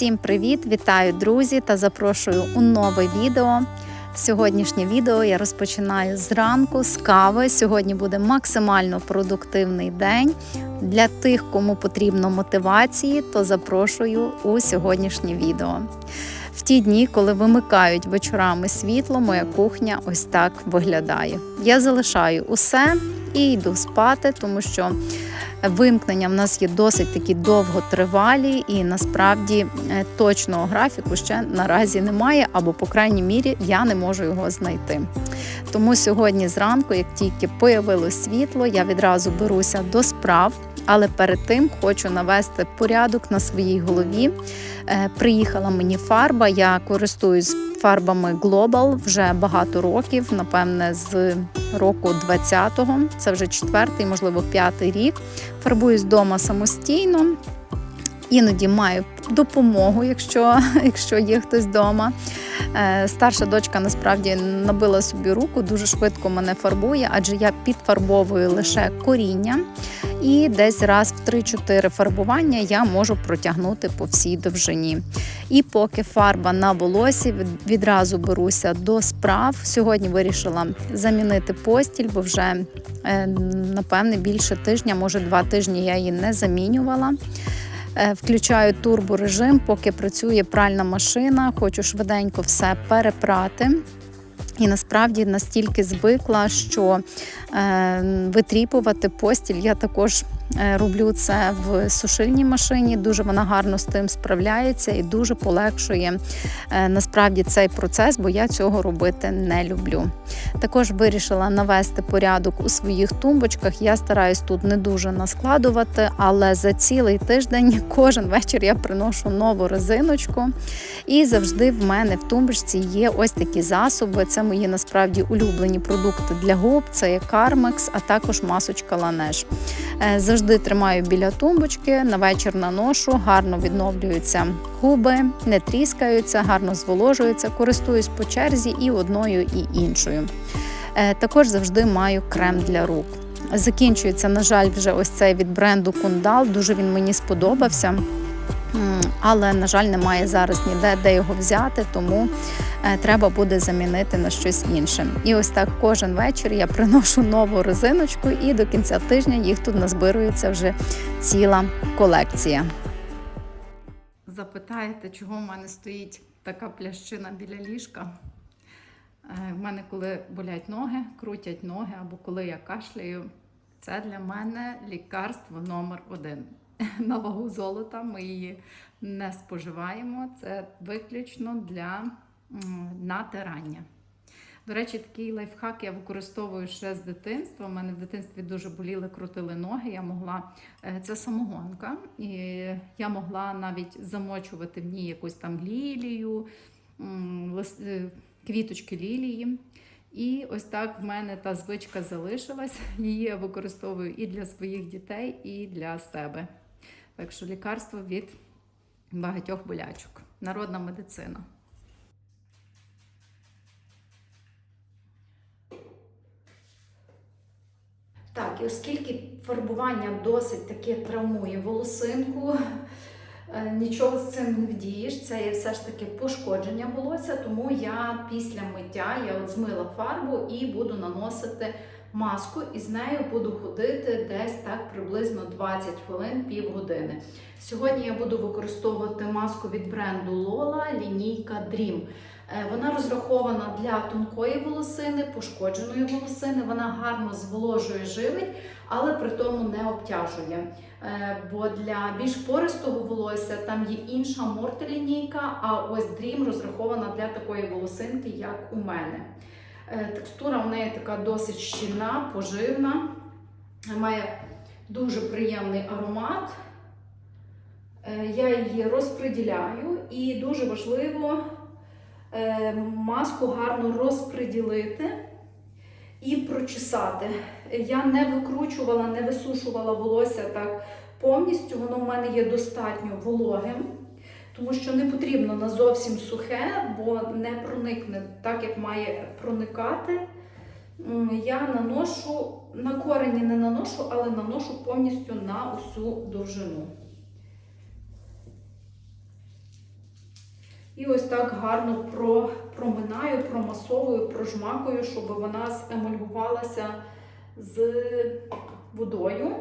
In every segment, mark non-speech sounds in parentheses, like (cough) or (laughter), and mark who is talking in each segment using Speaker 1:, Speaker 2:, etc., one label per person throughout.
Speaker 1: Всім привіт! Вітаю, друзі, та запрошую у нове відео. Сьогоднішнє відео я розпочинаю зранку з кави. Сьогодні буде максимально продуктивний день. Для тих, кому потрібно мотивації, то запрошую у сьогоднішнє відео. В ті дні, коли вимикають вечорами світло, моя кухня ось так виглядає. Я залишаю усе і йду спати, тому що вимкнення в нас є досить такі довготривалі, і насправді е, точного графіку ще наразі немає, або, по крайній мірі, я не можу його знайти. Тому сьогодні зранку, як тільки появилось світло, я відразу беруся до справ. Але перед тим хочу навести порядок на своїй голові. Е, Приїхала мені фарба. Я користуюсь фарбами Global вже багато років, напевне, з року 20-го. Це вже четвертий, можливо, п'ятий рік. Фарбуюсь вдома самостійно. Іноді маю допомогу, якщо, (laughs) якщо є хтось вдома. Е, Старша дочка насправді набила собі руку, дуже швидко мене фарбує, адже я підфарбовую лише коріння. І десь раз в 3-4 фарбування я можу протягнути по всій довжині. І поки фарба на волосі, відразу беруся до справ. Сьогодні вирішила замінити постіль, бо вже е, напевне більше тижня, може два тижні я її не замінювала. Е, Включаю турборежим, поки працює пральна машина. Хочу швиденько все перепрати. І насправді настільки звикла, що е, витріпувати постіль я також роблю це в сушильній машині. Дуже вона гарно з тим справляється і дуже полегшує е, насправді цей процес, бо я цього робити не люблю. Також вирішила навести порядок у своїх тумбочках. Я стараюсь тут не дуже наскладувати, але за цілий тиждень (laughs) кожен вечір я приношу нову резиночку. І завжди в мене в тумбочці є ось такі засоби. Це мої насправді улюблені продукти для губ. Це є Carmex, а також масочка Laneige. Е, Завжди тримаю біля тумбочки, на вечір наношу, гарно відновлюються губи, не тріскаються, гарно зволожуються, користуюсь по черзі і одною, і іншою. Е, Також завжди маю крем для рук. Закінчується, на жаль, вже ось цей від бренду Кундал. Дуже він мені сподобався. Але, на жаль, немає зараз ніде, де його взяти, тому е, треба буде замінити на щось інше. І ось так кожен вечір я приношу нову резиночку, і до кінця тижня їх тут назбирується вже ціла колекція. Запитаєте, чого в мене стоїть така плящина біля ліжка? Е, В мене, коли болять ноги, крутять ноги, або коли я кашляю, це для мене лікарство номер один. (laughs) На вагу золота ми її не споживаємо. Це виключно для натирання. До речі, такий лайфхак я використовую ще з дитинства. У мене в дитинстві дуже боліли, крутили ноги. Я могла е, це самогонка, і я могла навіть замочувати в ній якусь там лілію, е, квіточки лілії. І ось так в мене та звичка залишилась. (laughs) Її я використовую і для своїх дітей, і для себе. Так що лікарство від багатьох болячок. Народна медицина. Так, і оскільки фарбування досить таки травмує волосинку, е, нічого з цим не вдієш. Це є все ж таки пошкодження волосся, тому я після миття я от змила фарбу і буду наносити маску, і з нею буду ходити десь так приблизно 20 хвилин, півгодини. Сьогодні я буду використовувати маску від бренду Lola лінійка Dream. Е, Вона розрахована для тонкої волосини, пошкодженої волосини. Вона гарно зволожує живить, але при тому не обтяжує. Е, Бо для більш пористого волосся там є інша морти лінійка, а ось Dream розрахована для такої волосинки, як у мене. Е, Текстура в неї така досить щільна, поживна, має дуже приємний аромат. Е, Я її розподіляю і дуже важливо е, маску гарно розподілити і прочесати. Я не викручувала, не висушувала волосся так повністю, воно в мене є достатньо вологим, тому що не потрібно на зовсім сухе, бо не проникне так, як має проникати. Я наношу на корені не наношу, але наношу повністю на усю довжину.
Speaker 2: І ось так гарно проминаю, промасовую, прожмакую, щоб вона земульгувалася з водою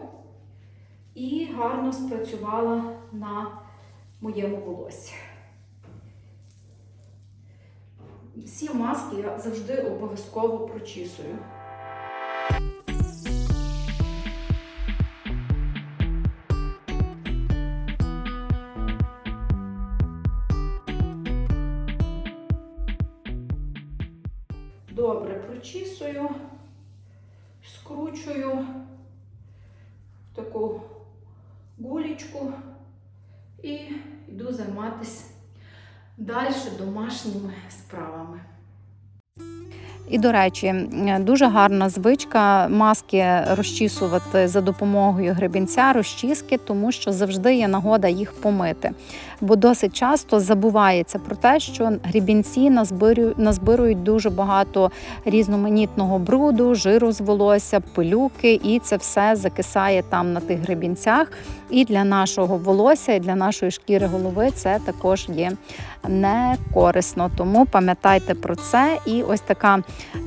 Speaker 2: і гарно спрацювала на моєму волосі. Всі маски я завжди обов'язково прочісую. Добре прочісую, скручую в таку гулічку і йду займатися далі домашніми справами.
Speaker 1: І, до речі, дуже гарна звичка маски розчісувати за допомогою гребінця, розчіски, тому що завжди є нагода їх помити. Бо досить часто забувається про те, що гребінці назбирують дуже багато різноманітного бруду, жиру з волосся, пилюки, і це все закисає там на тих гребінцях. І для нашого волосся, і для нашої шкіри голови це також є не корисно. Тому пам'ятайте про це. І ось така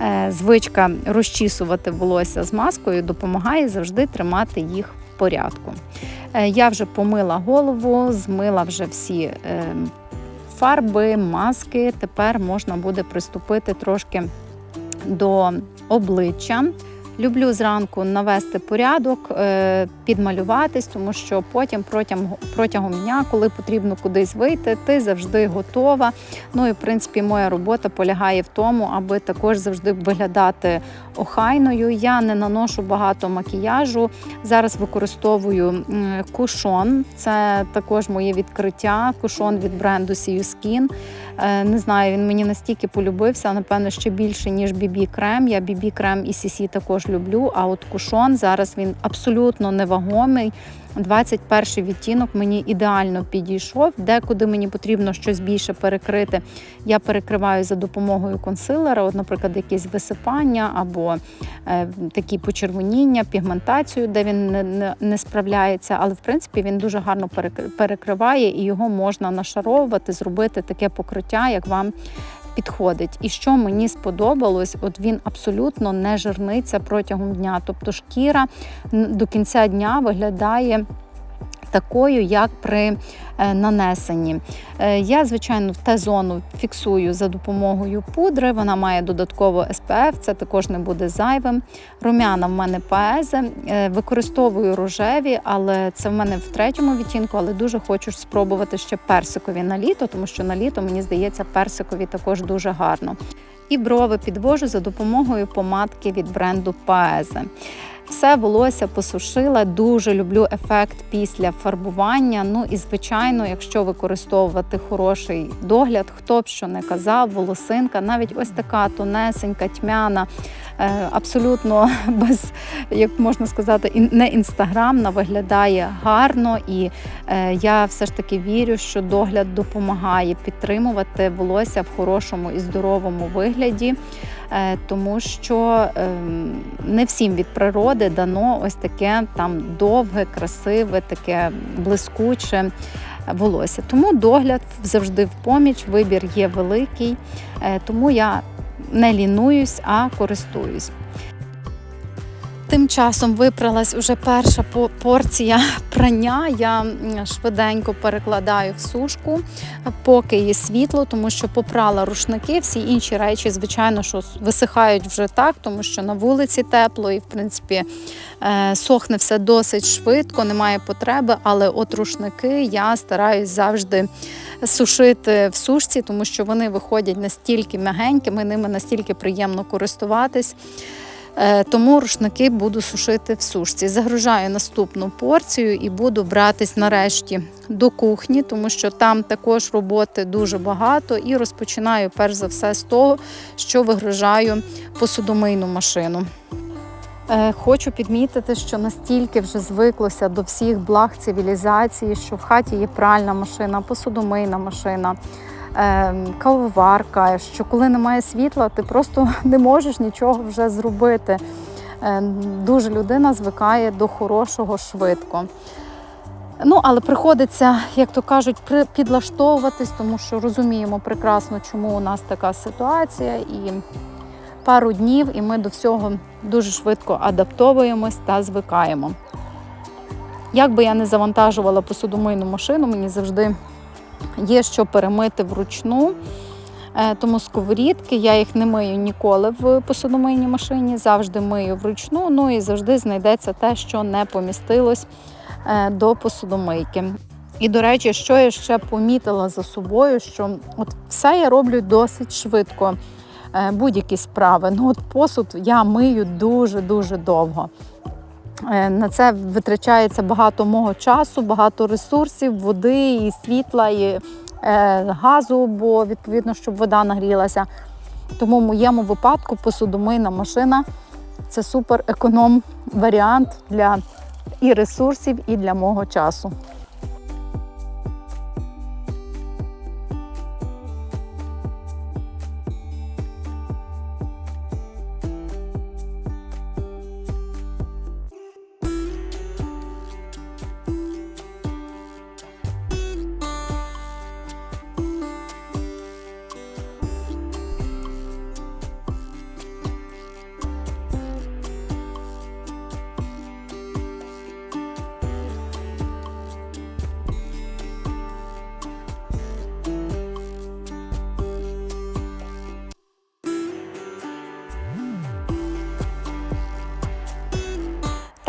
Speaker 1: е, звичка розчісувати волосся з маскою допомагає завжди тримати їх в порядку. Е, я вже помила голову, змила вже всі. Е, Фарби, маски, тепер можна буде приступити трошки до обличчя. Люблю зранку навести порядок, е, підмалюватись, тому що потім протягом, протягом дня, коли потрібно кудись вийти, ти завжди готова. Ну і в принципі моя робота полягає в тому, аби також завжди виглядати охайною. Я не наношу багато макіяжу. Зараз використовую кушон. Це також моє відкриття. Кушон від бренду. Е, Не знаю, він мені настільки полюбився, напевно, ще більше, ніж бібі крем. Я бібі крем і Сісі також люблю. А от кушон зараз він абсолютно невагомий. 21 відтінок мені ідеально підійшов. Декуди мені потрібно щось більше перекрити. Я перекриваю за допомогою консилера, от, наприклад, якісь висипання або е, такі почервоніння, пігментацію, де він не, не, не справляється. Але в принципі він дуже гарно перекр- перекриває і його можна нашаровувати, зробити таке покриття, як вам. Підходить, і що мені сподобалось, от він абсолютно не жирниться протягом дня. Тобто шкіра до кінця дня виглядає такою, як при е, нанесенні. Е, Я, звичайно, в Т-зону фіксую за допомогою пудри. Вона має додатково SPF, це також не буде зайвим. Румяна в мене паезе. Використовую рожеві, але це в мене в третьому відтінку, але дуже хочу спробувати ще персикові на літо, тому що на літо, мені здається, персикові також дуже гарно. І брови підвожу за допомогою помадки від бренду Paese. Все волосся посушила. Дуже люблю ефект після фарбування. Ну і звичайно, якщо використовувати хороший догляд, хто б що не казав, волосинка, навіть ось така тонесенька, тьмяна, е, абсолютно (laughs) без, як можна сказати, не інстаграмна, виглядає гарно. І е, я все ж таки вірю, що догляд допомагає підтримувати волосся в хорошому і здоровому вигляді. Е, тому що ем, не всім від природи дано ось таке там довге, красиве, таке блискуче волосся. Тому догляд завжди в поміч, вибір є великий, е, тому я не лінуюсь, а користуюсь. Часом випралась уже перша порція прання. Я швиденько перекладаю в сушку, поки є світло, тому що попрала рушники. Всі інші речі, звичайно, що висихають вже так, тому що на вулиці тепло і, в принципі, е, сохне все досить швидко, немає потреби. Але от рушники я стараюсь завжди сушити в сушці, тому що вони виходять настільки м'ягенькими, ними настільки приємно користуватись. Е, Тому рушники буду сушити в сушці. Загружаю наступну порцію і буду братись нарешті до кухні, тому що там також роботи дуже багато. І розпочинаю перш за все з того, що вигружаю посудомийну машину. Е, Хочу підмітити, що настільки вже звиклося до всіх благ цивілізації, що в хаті є пральна машина, посудомийна машина, кавоварка, що коли немає світла, ти просто (laughs) не можеш нічого вже зробити. Е, Дуже людина звикає до хорошого швидко. Ну, але приходиться, як то кажуть, підлаштовуватись, тому що розуміємо прекрасно, чому у нас така ситуація. І пару днів, і ми до всього дуже швидко адаптовуємось та звикаємо. Як би я не завантажувала посудомийну машину, мені завжди є що перемити вручну. Е, Тому сковорідки я їх не мию ніколи в посудомийній машині, завжди мию вручну. Ну і завжди знайдеться те, що не помістилось е, до посудомийки. І до речі, що я ще помітила за собою, що от все я роблю досить швидко. е, Будь-які справи. Ну от посуд я мию дуже дуже довго. Е, На це витрачається багато мого часу, багато ресурсів, води, і світла, і е, газу, бо відповідно, щоб вода нагрілася. Тому в моєму випадку посудомийна машина це супер економ варіант для і ресурсів, і для мого часу.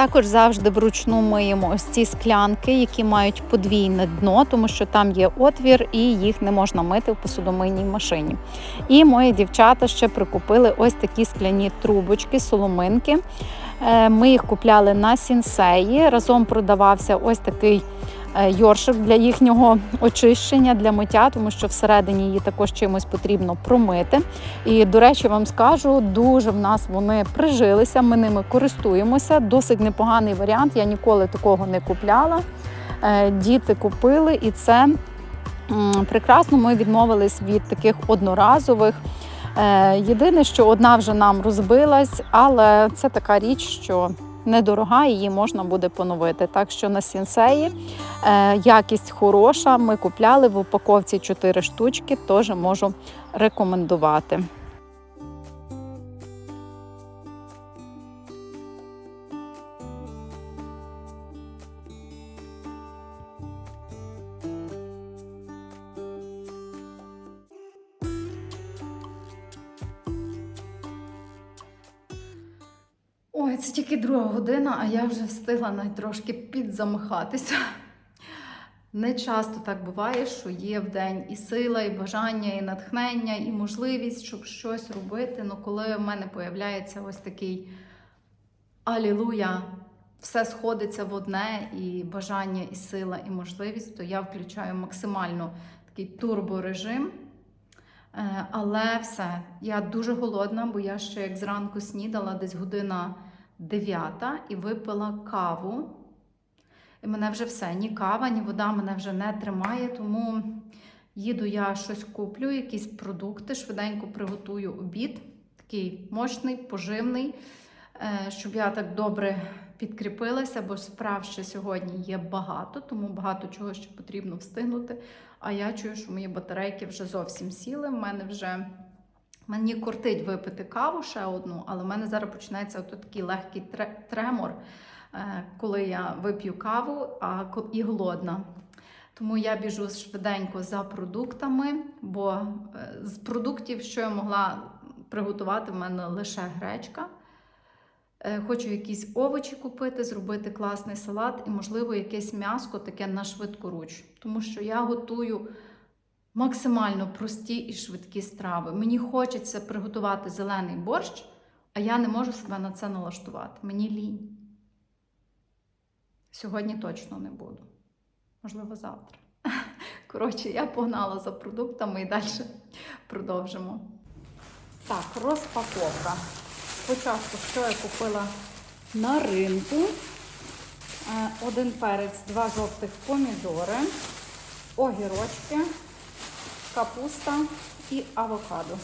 Speaker 1: Також завжди вручну миємо ось ці склянки, які мають подвійне дно, тому що там є отвір і їх не можна мити в посудомийній машині. І мої дівчата ще прикупили ось такі скляні трубочки, соломинки. Е, Ми їх купляли на сінсеї. Разом продавався ось такий е, йоршик для їхнього очищення, для миття, тому що всередині її також чимось потрібно промити. І, до речі, вам скажу, дуже в нас вони прижилися, ми ними користуємося. Досить непоганий варіант. Я ніколи такого не купляла. Е, Діти купили, і це прекрасно. Ми відмовились від таких одноразових. Е, Єдине, що одна вже нам розбилась, але це така річ, що недорога, її можна буде поновити. Так що на сінсеї е, якість хороша. Ми купляли в упаковці 4 штучки, теж можу рекомендувати. Ой, це тільки друга година, а я вже встигла навіть трошки підзамахатися. Не часто так буває, що є в день і сила, і бажання, і натхнення, і можливість, щоб щось робити. Ну коли в мене появляється ось такий алілуя, все сходиться в одне, і бажання, і сила, і можливість, то я включаю максимально такий турборежим. Е, Але все, я дуже голодна, бо я ще як зранку снідала, десь година 9 і випила каву. І мене вже все, ні кава, ні вода мене вже не тримає, тому їду я щось куплю, якісь продукти, швиденько приготую обід, такий мощний, поживний, е, щоб я так добре підкріпилася, бо справ ще сьогодні є багато, тому багато чого ще потрібно встигнути. А я чую, що мої батарейки вже зовсім сіли. В мене вже мені кортить випити каву ще одну, але в мене зараз починається такий легкий тремор, е, коли я вип'ю каву і голодна. Тому я біжу швиденько за продуктами, бо е, з продуктів, що я могла приготувати, в мене лише гречка. Е, Хочу якісь овочі купити, зробити класний салат і, можливо, якесь м'яско таке на швидкоруч. Тому що я готую максимально прості і швидкі страви. Мені хочеться приготувати зелений борщ, а я не можу себе на це налаштувати. Мені лінь. Сьогодні точно не буду. Можливо, завтра. (laughs) Коротше, я погнала за продуктами і далі продовжимо. Так, розпаковка. Спочатку, що я купила на ринку. Е, Один перець, два жовтих помідори, огірочки, капуста і авокадо.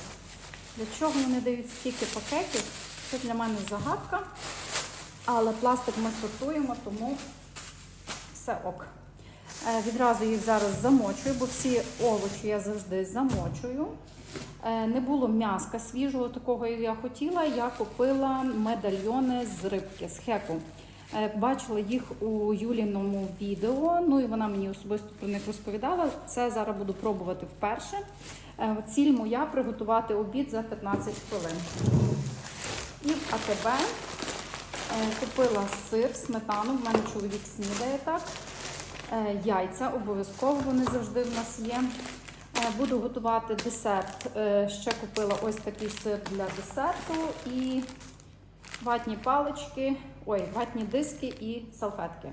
Speaker 1: Для чого вони дають стільки пакетів? Це для мене загадка. Але пластик ми сортуємо, тому все ок. Е, Відразу їх зараз замочую, бо всі овочі я завжди замочую. Е, Не було м'яска свіжого, такого, як я хотіла. Я купила медальйони з рибки, з хеку. Е, Бачила їх у Юліному відео, ну і вона мені особисто про них розповідала. Це зараз буду пробувати вперше. Е, Ціль моя приготувати обід за 15 хвилин. І в АТБ е, купила сир, сметану. В мене чоловік снідає так. Яйця обов'язково вони завжди в нас є. Буду готувати десерт. Ще купила ось такий сир для десерту і ватні палички, ой, ватні диски і салфетки.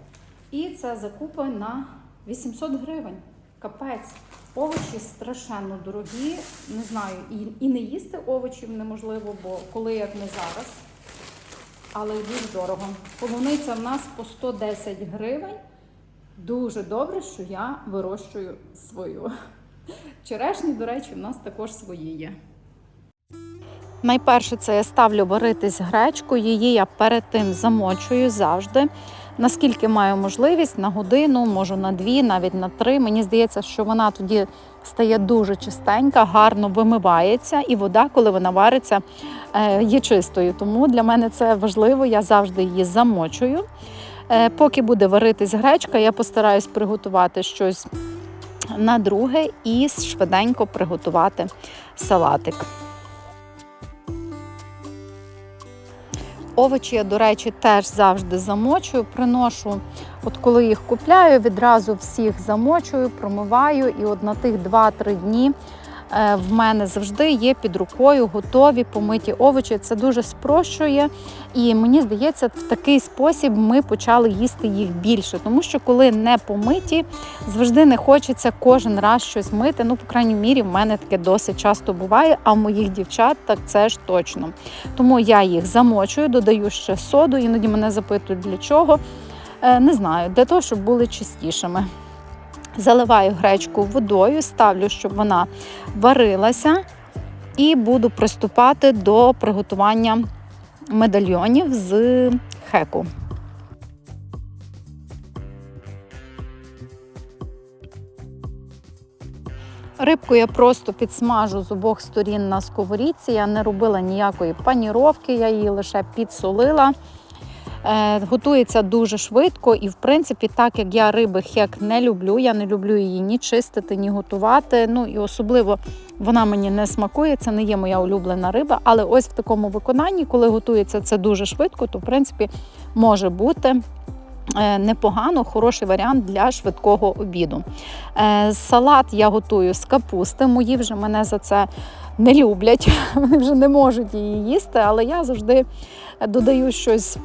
Speaker 1: І це закупи на 800 гривень. Капець. Овочі страшенно дорогі. Не знаю, і, і не їсти овочів неможливо, бо коли як не зараз. Але дуже дорого. Полуниця в нас по 110 гривень. Дуже добре, що я вирощую свою. Черешні, до речі, в нас також свої є. Найперше це я ставлю варитись гречку. Її я перед тим замочую завжди. Наскільки маю можливість, на годину, можу на дві, навіть на три. Мені здається, що вона тоді стає дуже чистенька, гарно вимивається, і вода, коли вона вариться, е, є чистою. Тому для мене це важливо, я завжди її замочую. Е, Поки буде варитись гречка, я постараюсь приготувати щось на друге і швиденько приготувати салатик. Овочі я, до речі, теж завжди замочую, приношу, от коли їх купляю, відразу всіх замочую, промиваю, і от на тих 2-3 дні в мене завжди є під рукою готові помиті овочі. Це дуже спрощує. І мені здається, в такий спосіб ми почали їсти їх більше, тому що коли не помиті, завжди не хочеться кожен раз щось мити. Ну, по крайній мірі, в мене таке досить часто буває, а в моїх дівчат так це ж точно. Тому я їх замочую, додаю ще соду, іноді мене запитують для чого. Е, Не знаю, для того, щоб були чистішими. Заливаю гречку водою, ставлю, щоб вона варилася, і буду приступати до приготування медальйонів з хеку. Рибку я просто підсмажу з обох сторін на сковорідці. Я не робила ніякої паніровки, я її лише підсолила. Е, Готується дуже швидко, і в принципі, так як я риби хек не люблю, я не люблю її ні чистити, ні готувати. Ну і особливо вона мені не смакує, це не є моя улюблена риба. Але ось в такому виконанні, коли готується це дуже швидко, то в принципі може бути. е, Непогано, хороший варіант для швидкого обіду. Е, Салат я готую з капусти. Мої вже мене за це не люблять, (laughs) вони вже не можуть її їсти, але я завжди додаю щось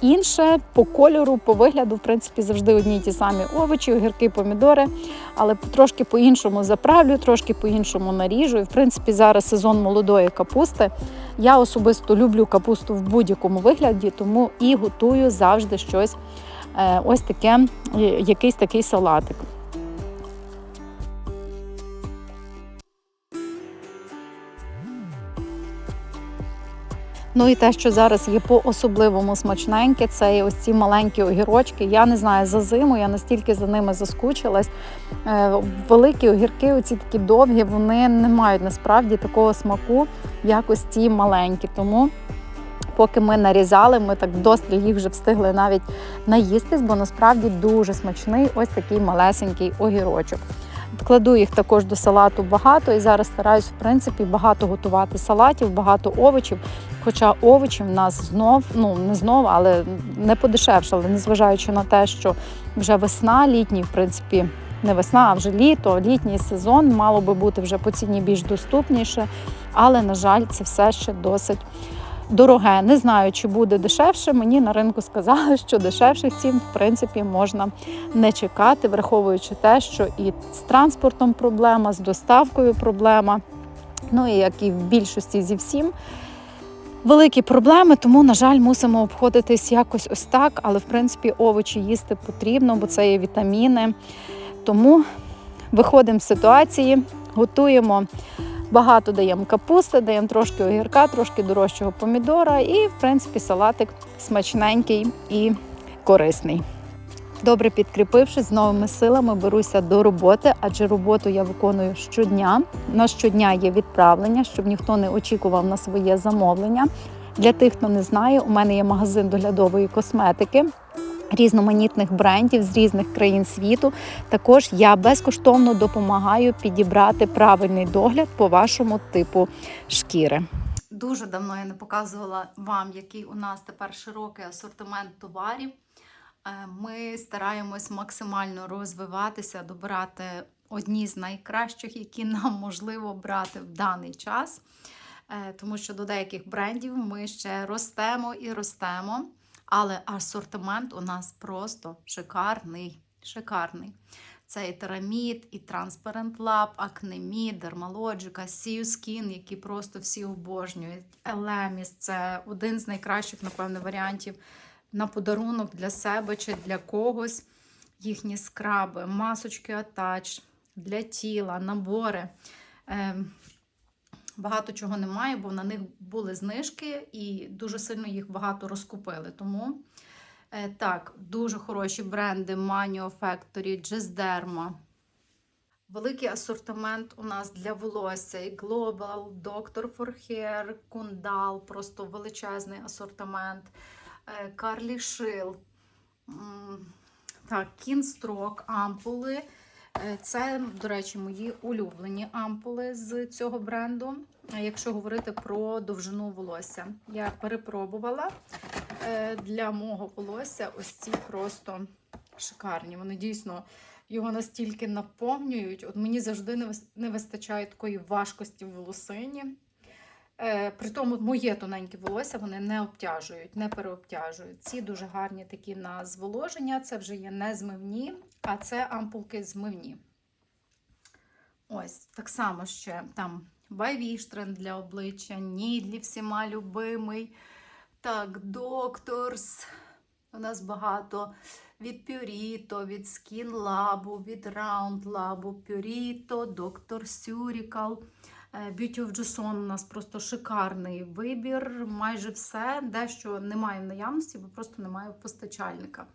Speaker 1: інше по кольору, по вигляду, в принципі, завжди одні й ті самі овочі, огірки, помідори, але трошки по-іншому заправлю, трошки по-іншому наріжу. І в принципі, зараз сезон молодої капусти. Я особисто люблю капусту в будь-якому вигляді, тому і готую завжди щось е, ось таке, е, якийсь такий салатик. Ну і те, що зараз є по-особливому смачненьке, це є ось ці маленькі огірочки. Я не знаю за зиму, я настільки за ними заскучилась. Е, Великі огірки, оці такі довгі, вони не мають насправді такого смаку, як ось ці маленькі. Тому поки ми нарізали, ми так достріль їх вже встигли навіть наїстись, бо насправді дуже смачний ось такий малесенький огірочок. Кладу їх також до салату багато і зараз стараюсь, в принципі, багато готувати салатів, багато овочів. Хоча овочі в нас знов, ну не знов, але не подешевшали, незважаючи на те, що вже весна, літній, в принципі, не весна, а вже літо, літній сезон мало би бути вже по ціні більш доступніше. Але, на жаль, це все ще досить дороге. Не знаю, чи буде дешевше. Мені на ринку сказали, що дешевших цін, в принципі, можна не чекати, враховуючи те, що і з транспортом проблема, з доставкою проблема. Ну і як і в більшості зі всім. Великі проблеми, тому, на жаль, мусимо обходитись якось ось так. Але в принципі овочі їсти потрібно, бо це є вітаміни. Тому виходимо з ситуації, готуємо багато даємо капусти, даємо трошки огірка, трошки дорожчого помідора, і, в принципі, салатик смачненький і корисний. Добре підкріпившись з новими силами, беруся до роботи, адже роботу я виконую щодня. На щодня є відправлення, щоб ніхто не очікував на своє замовлення. Для тих, хто не знає, у мене є магазин доглядової косметики. Різноманітних брендів з різних країн світу. Також я безкоштовно допомагаю підібрати правильний догляд по вашому типу шкіри. Дуже давно я не показувала вам, який у нас тепер широкий асортимент товарів. Е, Ми стараємось максимально розвиватися, добирати одні з найкращих, які нам можливо брати в даний час. Е, Тому що до деяких брендів ми ще ростемо і ростемо. Але асортимент у нас просто шикарний. Шикарний. Це і Терамід, і Transparent Lab, Acnemid, Dermalogica, Sea Skin, які просто всі обожнюють. Elemis – це один з найкращих, напевно, варіантів на подарунок для себе чи для когось. Їхні скраби, масочки Attach для тіла, набори. Багато чого немає, бо на них були знижки і дуже сильно їх багато розкупили. Тому е, так, дуже хороші бренди Manio Factory, Jezderma. Великий асортимент у нас для волосся і Global, Doctor for Hair, Kundal, просто величезний асортимент. Е, Carly Shield, так, Kinstroke, ампули. Е, Це, до речі, мої улюблені ампули з цього бренду. Якщо говорити про довжину волосся, я перепробувала Е, для мого волосся. Ось ці просто шикарні. Вони дійсно його настільки наповнюють. От мені завжди не вистачає такої важкості в волосині. Е, При тому моє тоненьке волосся вони не обтяжують, не переобтяжують. Ці дуже гарні такі на зволоження. Це вже є не змивні, а це ампулки змивні. Ось, так само ще там Байвіштрен для обличчя, Нідлі всіма любимий. Так, Докторс. У нас багато від Purito, від Skin Lab, від Round Lab, Purito, Dr. Surical. Е, Beauty of Joseon у нас просто шикарний вибір. Майже все. Дещо немає в наявності, бо просто немає постачальника.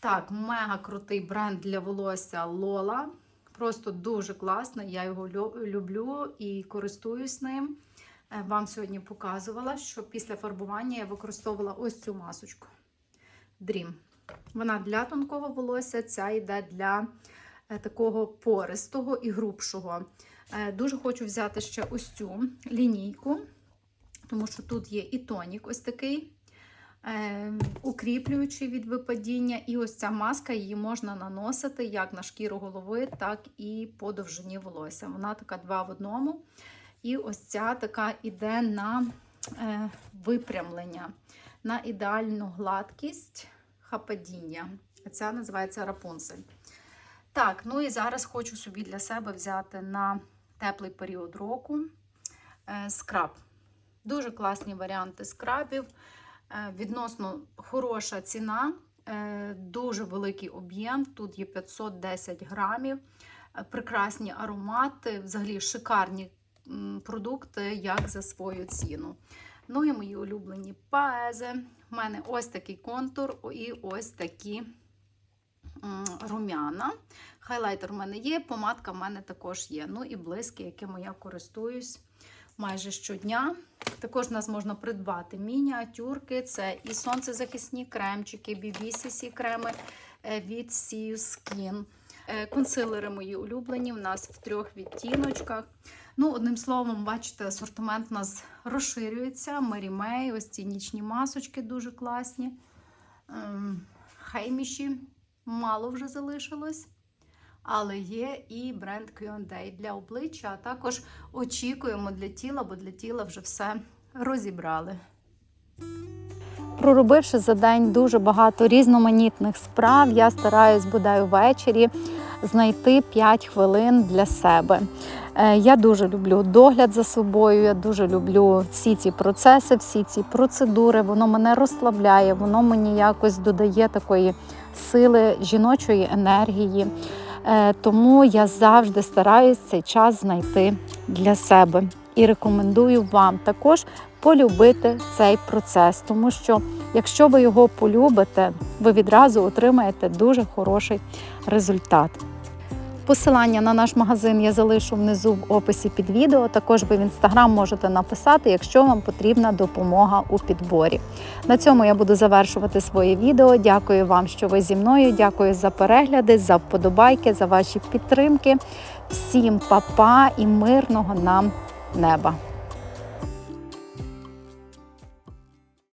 Speaker 1: Так, мега крутий бренд для волосся Lola. Просто дуже класний. Я його люблю і користуюсь ним. Е, Вам сьогодні показувала, що після фарбування я використовувала ось цю масочку. Dream. Вона для тонкого волосся, ця йде для е, такого пористого і грубшого. Е, Дуже хочу взяти ще ось цю лінійку, тому що тут є і тонік ось такий, е, укріплюючий від випадіння. І ось ця маска її можна наносити як на шкіру голови, так і по довжині волосся. Вона така два в одному. І ось ця така іде на е, випрямлення, на ідеальну гладкість хападіння. Ця називається рапунцель. Так, ну і зараз хочу собі для себе взяти на теплий період року е, скраб. Дуже класні варіанти скрабів. Е, відносно хороша ціна, е, дуже великий об'єм. Тут є 510 грамів, прекрасні аромати, взагалі шикарні продукти, як за свою ціну. Ну і мої улюблені паези. У мене ось такий контур і ось такі рум'яна. Хайлайтер у мене є, помадка в мене також є. Ну і блиски, якими я користуюсь майже щодня. Також нас можна придбати мініатюрки, це і сонцезахисні кремчики, BBCC креми е, від Sea Skin. Е, Консилери мої улюблені, в нас в трьох відтіночках. Ну, одним словом, бачите, асортимент у нас розширюється. Мері Мей, ось ці нічні масочки дуже класні. Ем, Хейміші мало вже залишилось. Але є і бренд Q&A для обличчя, а також очікуємо для тіла, бо для тіла вже все розібрали. Проробивши за день дуже багато різноманітних справ, я стараюсь бодай ввечері знайти 5 хвилин для себе. Е, Я дуже люблю догляд за собою, я дуже люблю всі ці процеси, всі ці процедури. Воно мене розслабляє, воно мені якось додає такої сили жіночої енергії. Е, Тому я завжди стараюсь цей час знайти для себе. і рекомендую вам також полюбити цей процес, тому що якщо ви його полюбите, ви відразу отримаєте дуже хороший результат. Посилання на наш магазин я залишу внизу в описі під відео. Також ви в інстаграм можете написати, якщо вам потрібна допомога у підборі. На цьому я буду завершувати своє відео. Дякую вам, що ви зі мною. Дякую за перегляди, за вподобайки, за ваші підтримки. Всім па-па і мирного нам неба!